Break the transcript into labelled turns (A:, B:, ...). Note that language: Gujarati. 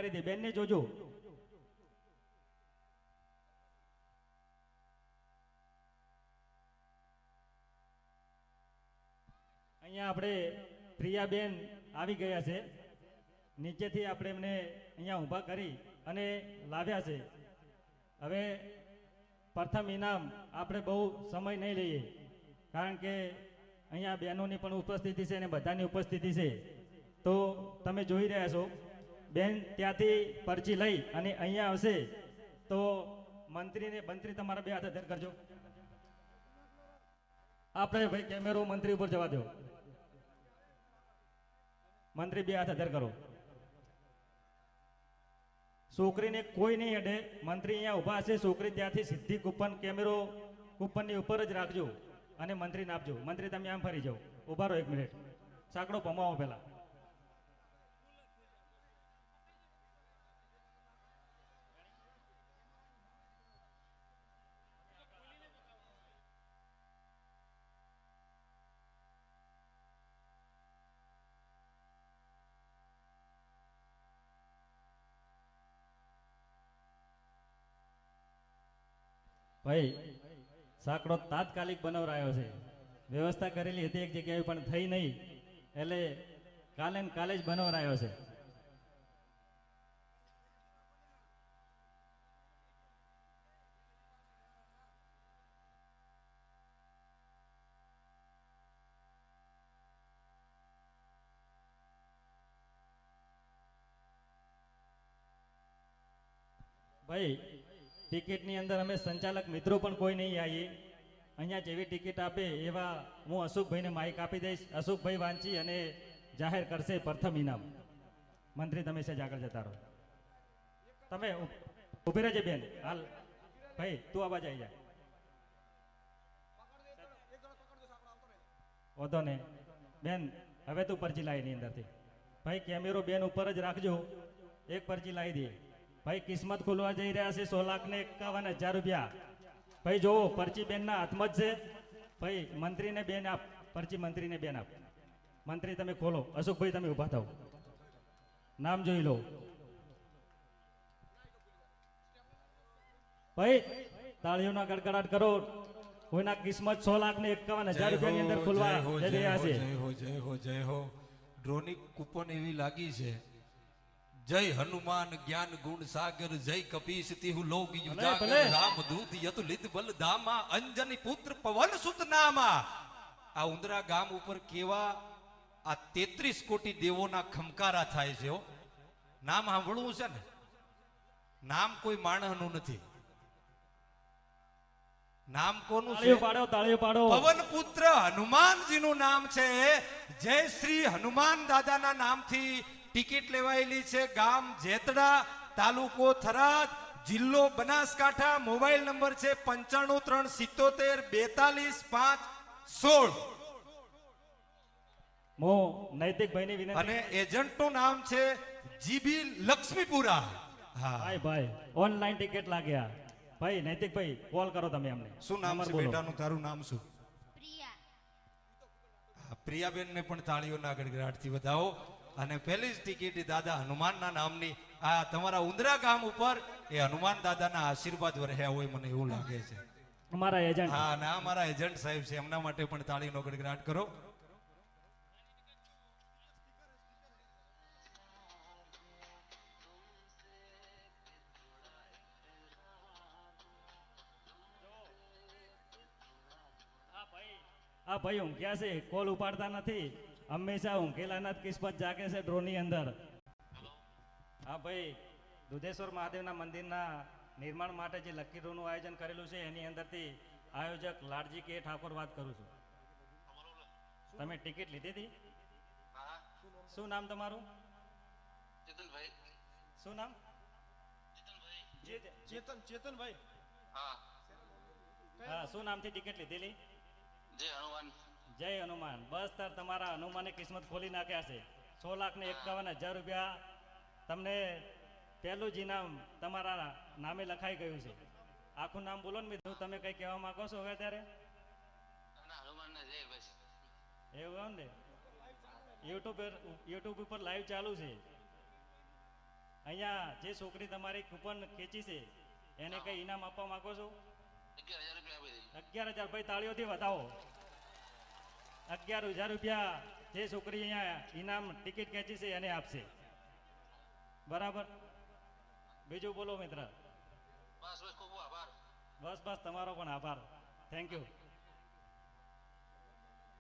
A: કરી દે. બેનને જોજો. અહીંયા આપણે પ્રિયાબેન આવી ગયા છે. નીચેથી આપણે એમને અહીંયા ઊભા કરી અને લાવ્યા છે. હવે પ્રથમ ઇનામ આપણે બહુ સમય નહીં લઈએ, કારણ કે અહીંયા બહેનોની પણ ઉપસ્થિતિ છે અને બધાની ઉપસ્થિતિ છે. તો તમે જોઈ રહ્યા છો બેન ત્યાંથી પરચી લઈ અને અહીંયા આવશે. તો મંત્રીને, મંત્રી તમારા બે હાથ હાજર કરજો. આપણે ભાઈ કેમેરો મંત્રી ઉપર જવા દો. મંત્રી બે હાથ હાજર કરો. છોકરીને કોઈ નહીં અડે. મંત્રી અહીંયા ઊભા હશે. છોકરી ત્યાંથી સીધી કૂપન કેમેરો કૂપનની ઉપર જ રાખજો અને મંત્રીને આપજો. મંત્રી, તમે આમ ફરી જાઓ. ઊભા રહો એક મિનિટ. સાંકડો પમાવો પહેલા. ભાઈ, સાંકડો તાત્કાલિક બનાવરાયો છે. વ્યવસ્થા કરેલી હતી એક જગ્યાએ, પણ થઈ નહીં. એટલે કાલે ને કાલે જ બનાવરાયો છે. ભાઈ ટિકિટની અંદર અમે સંચાલક મિત્રો પણ કોઈ નહીં આવીએ અહીંયા જેવી ટિકિટ આપે એવા હું અશોકભાઈને માઇક આપી દઈશ. અશોકભાઈ વાંચી અને જાહેર કરશે પ્રથમ ઇનામ. મંત્રી, તમે સહેજ આગળ જતા રહો. તમે ઊભી રહેજે બેન. હાલ. ભાઈ, તું આવાજ આવી જા. વધો ને બેન, હવે તું પરચી લાવી એની અંદરથી. ભાઈ, કેમેરો બેન ઉપર જ રાખજો. એક પરચી લાવી દે. ભાઈ કિસ્મત ખોલવા જઈ રહ્યા છે સો લાખ ને એકાવન હજાર રૂપિયા. ભાઈ જોવો પરચી બેનના હાથમાં જ છે. ભાઈ મંત્રીને બેન આપ પરચી મંત્રીને બેન આપ. મંત્રી તમે ખોલો. અશોકભાઈ તમે ઊભા થાઓ. નામ જોઈ લો. ભાઈ તાળીઓના ગડગડાટ કરો. કોઈના કિસ્મત સો લાખ ને એકાવન હજાર રૂપિયાની અંદર ખોલવા જઈ રહ્યા છે.
B: જય હો જય હો જય હો. ડ્રોની કૂપન એવી લાગી છે જય હનુમાન જ્ઞાન ગુણ સાગર જય કપીશ તિહુ લોક યુજાગર રામ દૂત યતુલિત બલ ધામા અંજની પુત્ર પવન સુત નામા. આ ઉંદરા ગામ ઉપર કેવા આ તેત્રીસ કોટી દેવોના ખમકારા થાય છે હો. નામ સાંભળવું છે ને? નામ કોઈ માણસનું નથી. નામ કોનું છે?
A: પાડો તાળીઓ પાડો.
B: પવન પુત્ર હનુમાનજીનું નામ છે. જય શ્રી હનુમાન દાદાના નામથી ટિકિટ લેવાયેલી છે ગામ જેતડા તાલુકો થરાદ જિલ્લો બનાસકાંઠા. મોબાઈલ નંબર છે પંચાણું ત્રણ સિત્તોતેર બેતાલીસ પાંચ સોળ. અને એજન્ટનું નામ છે જીબી લક્ષ્મીપુરા. હા.
A: ભાઈ ભાઈ ઓનલાઈન ટિકિટ લાગ્યા. ભાઈ નૈતિકભાઈ કોલ કરો તમે અમને.
B: શું નામ છે બેટાનું? તારું નામ શું?
C: પ્રિયા.
B: પ્રિયાબેન પ્રિયાબેનને પણ તાળીઓના ગડગડાટથી વધાવો. અને પહેલી જ ટિકિટ દાદા હનુમાનના નામની. આ તમારા ઉંદરા ગામ ઉપર એ હનુમાન દાદાના આશીર્વાદ રહ્યા હોય મને એવું લાગે છે.
A: અમારા એજન્ટ.
B: હા અને અમારા મારા એજન્ટ સાહેબ છે. એમના માટે પણ તાળીનો ગડગડાટ કરો.
A: આ ભાઈ ઊંઘ્યા છે. કોલ ઉપાડતા નથી. હંમેશા ઊંઘેલાના જ કિસ્મત જાગે છે ડ્રોની અંદર. હા ભાઈ દુધેશ્વર મહાદેવના મંદિરના નિર્માણ માટે જે લકી ડ્રોનું આયોજન કરેલું છે એની અંદરથી આયોજક લાલજી કે ઠાકોર વાત કરું છું. તમે ટિકિટ લીધી હતી?
D: હા
A: શું નામ તમારું?
D: ચેતનભાઈ
A: શું નામ?
D: ચેતનભાઈ
E: ચેતન ચેતનભાઈ.
D: હા.
A: હા શું નામથી ટિકિટ લીધેલી?
D: જય હનુમાન
A: જય હનુમાન. બસ તાર તમારા હનુમાને કિસ્મત ખોલી નાખ્યા છે. સો લાખ ને એકાવન હજાર રૂપિયા તમને પહેલું જ ઇનામ તમારા નામે લખાઈ ગયું છે. આખું નામ બોલો ને મિત્રો તમે કઈ કહેવા માંગો છો હવે ત્યારે? એવું એમ ને? યુટ્યુબ યુટ્યુબ ઉપર લાઈવ ચાલુ છે. અહીંયા જે છોકરી તમારી કૂપન ખેંચી છે એને કઈ ઇનામ આપવા માંગો છો?
D: અગિયાર હજાર.
A: ભાઈ તાળીઓથી વધાવો. અગિયાર હજાર રૂપિયા જે છોકરી અહીંયા ઇનામ ટિકિટ ખેંચી છે એને આપશે. બરાબર? બીજું બોલો મિત્ર. બસ બસ તમારો પણ આભાર. Thank you